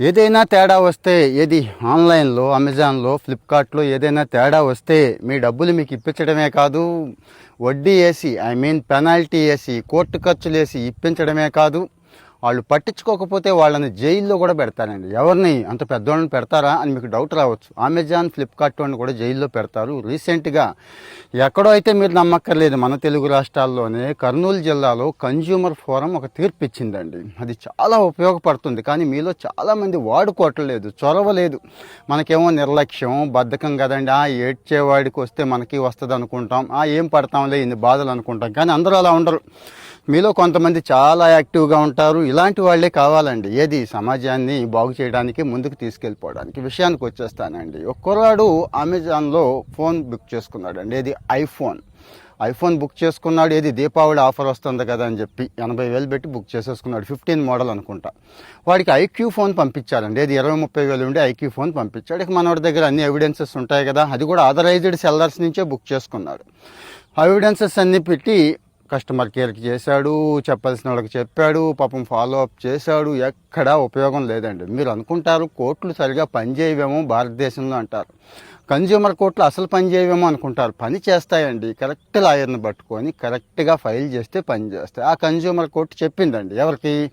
ఏదైనా తేడా వస్తే ఏది ఆన్లైన్లో అమెజాన్లో ఫ్లిప్కార్ట్లో ఏదైనా తేడా వస్తే మీ డబ్బులు మీకు ఇప్పించడమే కాదు వడ్డీ వేసి ఐ మీన్ పెనాల్టీ వేసి కోర్టు ఖర్చులు వేసి ఇప్పించడమే కాదు. వాళ్ళు పట్టించుకోకపోతే వాళ్ళని జైల్లో కూడా పెడతారండి. ఎవరిని? అంత పెద్దవాళ్ళని పెడతారా? అని మీకు డౌట్ రావచ్చు. అమెజాన్ ఫ్లిప్కార్ట్ వాళ్ళని కూడా జైల్లో పెడతారు. రీసెంట్గా ఎక్కడో అయితే మీరు నమ్మక్కర్లేదు మన తెలుగు రాష్ట్రాల్లోనే కర్నూలు జిల్లాలో కన్జ్యూమర్ ఫోరం ఒక తీర్పు ఇచ్చిందండి. అది చాలా ఉపయోగపడుతుంది. కానీ మీలో చాలామంది వాడుకోవట్లేదు చొరవ లేదు మనకేమో నిర్లక్ష్యం బద్ధకం కదండి. ఆ ఏడ్చేవాడికి వస్తే మనకి వస్తుంది అనుకుంటాం ఆ ఏం పడతాంలే ఇన్ని బాధలు అనుకుంటాం. కానీ అందరూ అలా ఉండరు. మీలో కొంతమంది చాలా యాక్టివ్గా ఉంటారు. ఇలాంటి వాళ్ళే కావాలండి. ఏది? సమాజాన్ని బాగు చేయడానికి ముందుకు తీసుకెళ్ళిపోవడానికి విషయానికి వచ్చేస్తానండి. ఒక కుర్రాడు అమెజాన్లో ఫోన్ బుక్ చేసుకున్నాడండి. ఏది? ఐఫోన్. ఐఫోన్ బుక్ చేసుకున్నాడు. ఏది? దీపావళి ఆఫర్ వస్తుంది కదా అని చెప్పి ఎనభై వేలు పెట్టి బుక్ చేసేసుకున్నాడు. ఫిఫ్టీన్ మోడల్ అనుకుంటా. వాడికి ఐక్యూ ఫోన్ పంపించారండి. ఏది? ఇరవై ముప్పై వేలు ఉండి ఐక్యూ ఫోన్ పంపించాడు. ఇక మనవాడి దగ్గర అన్ని ఎవిడెన్సెస్ ఉంటాయి కదా. అది కూడా ఆథరైజ్డ్ సెల్లర్స్ నుంచే బుక్ చేసుకున్నాడు. ఎవిడెన్సెస్ అన్ని పెట్టి కస్టమర్ కేర్కి చేశాడు చెప్పాల్సిన వాళ్ళకి చెప్పాడు పాపం ఫాలో అప్ చేశాడు ఎక్కడా ఉపయోగం లేదండి. మీరు అనుకుంటారు కోర్టులు సరిగా పనిచేయవేమో భారతదేశంలో అంటారు. కన్జ్యూమర్ కోర్టులు అసలు పని చేయవేమో అనుకుంటారు. పని చేస్తాయండి. కరెక్ట్ లాయర్ని పట్టుకొని కరెక్ట్గా ఫైల్ చేస్తే పని చేస్తాయి. ఆ కన్జ్యూమర్ కోర్టు చెప్పిందండి. ఎవరికి?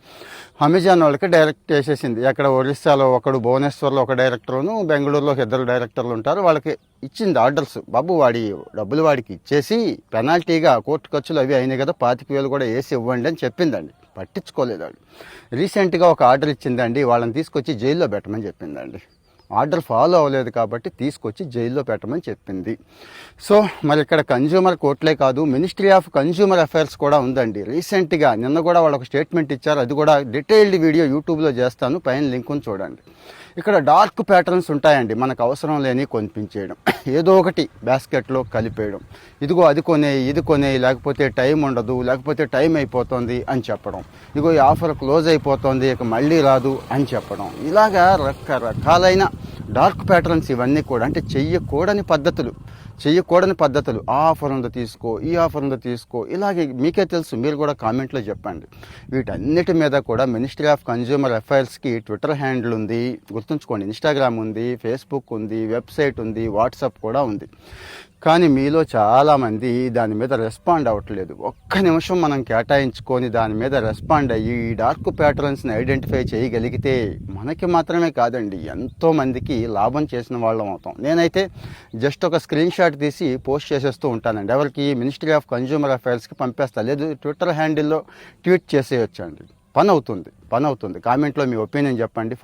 అమెజాన్ వాళ్ళకి డైరెక్ట్ చేసేసింది. ఎక్కడ ఒరిస్సాలో ఒకడు భువనేశ్వర్లో ఒక డైరెక్టర్ను బెంగళూరులో ఇద్దరు డైరెక్టర్లు ఉంటారు. వాళ్ళకి ఇచ్చింది ఆర్డర్స్. బాబు వాడి డబ్బులు వాడికి ఇచ్చేసి పెనాల్టీగా కోర్టు ఖర్చులు అవి అయినాయి కదా పాతిక వేలు కూడా వేసి ఇవ్వండి అని చెప్పిందండి. పట్టించుకోలేదు వాళ్ళు. రీసెంట్గా ఒక ఆర్డర్ ఇచ్చిందండి. వాళ్ళని తీసుకొచ్చి జైల్లో పెట్టమని చెప్పిందండి. ఆర్డర్ ఫాలో అవ్వలేదు కాబట్టి తీసుకొచ్చి జైల్లో పెట్టమని చెప్పింది. సో మరి ఇక్కడ కన్జ్యూమర్ కోర్టులే కాదు మినిస్ట్రీ ఆఫ్ కన్జ్యూమర్ అఫైర్స్ కూడా ఉందండి. రీసెంట్గా నిన్న కూడా వాళ్ళు ఒక స్టేట్మెంట్ ఇచ్చారు. అది కూడా డీటెయిల్డ్ వీడియో యూట్యూబ్లో చేస్తాను. పైన లింకును చూడండి. ఇక్కడ డార్క్ ప్యాటర్న్స్ ఉంటాయండి. మనకు అవసరం లేని కొనిపించేయడం ఏదో ఒకటి బాస్కెట్లో కలిపేయడం. ఇదిగో అది కొనే ఇది కొనే లేకపోతే టైం ఉండదు లేకపోతే టైం అయిపోతుంది అని చెప్పడం. ఇదిగో ఈ ఆఫర్ క్లోజ్ అయిపోతుంది ఇక మళ్ళీ రాదు అని చెప్పడం. ఇలాగా రకరకాలైన డార్క్ ప్యాటర్న్స్ ఇవన్నీ కూడా అంటే చెయ్యకూడని పద్ధతులు. చేయకూడని పద్ధతులు. ఆ ఆఫర్ ఉందో తీసుకో ఈ ఆఫర్ ఉందో తీసుకో. ఇలాగే మీకే తెలుసు మీరు కూడా కామెంట్లో చెప్పండి. వీటన్నిటి మీద కూడా మినిస్ట్రీ ఆఫ్ కన్జ్యూమర్ అఫైర్స్కి ట్విట్టర్ హ్యాండిల్ ఉంది. గుర్తుంచుకోండి ఇన్స్టాగ్రామ్ ఉంది ఫేస్బుక్ ఉంది వెబ్సైట్ ఉంది వాట్సాప్ కూడా ఉంది. కానీ మీలో చాలామంది దాని మీద రెస్పాండ్ అవ్వట్లేదు. ఒక్క నిమిషం మనం కేటాయించుకొని దాని మీద రెస్పాండ్ అయ్యి ఈ డార్క్ ప్యాటర్న్స్ని ఐడెంటిఫై చేయగలిగితే మనకి మాత్రమే కాదండి ఎంతోమందికి లాభం చేసిన వాళ్ళం అవుతాం. నేనైతే జస్ట్ ఒక స్క్రీన్ షాట్ తీసి పోస్ట్ చేసేస్తూ ఉంటానండి. ఎవరికి మినిస్ట్రీ ఆఫ్ కన్జ్యూమర్ అఫైర్స్కి పంపేస్తా లేదు ట్విట్టర్ హ్యాండిల్లో ట్వీట్ చేసేయొచ్చండి. పని అవుతుంది పని అవుతుంది. కామెంట్లో మీ ఒపీనియన్ చెప్పండి.